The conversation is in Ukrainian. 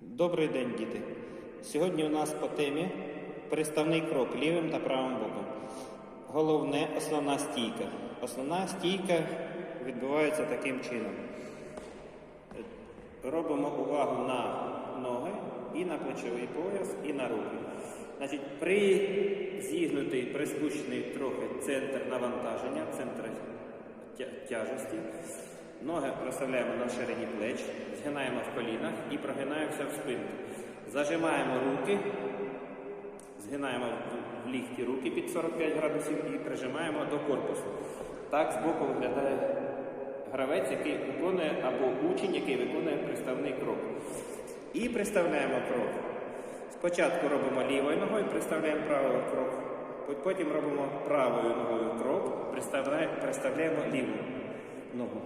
Добрий день, діти. Сьогодні у нас по темі приставний крок лівим та правим боком. Головне основна стійка. Основна стійка відбувається таким чином. Робимо увагу на ноги і на плечовий пояс, і на руки. Значить, при зігнутий, приспущений трохи центр навантаження, центр тя- тяжесті. Ноги розставляємо на ширині плеч, згинаємо в колінах і прогинаємося в спинку. Зажимаємо руки, згинаємо в- лікті руки під 45 градусів і прижимаємо до корпусу. Так збоку виглядає гравець, який виконує, або учень, який виконує приставний крок. І приставляємо крок. Спочатку робимо лівою ногою, приставляємо правою крок. Потім робимо правою ногою крок, приставляємо ліву ногу.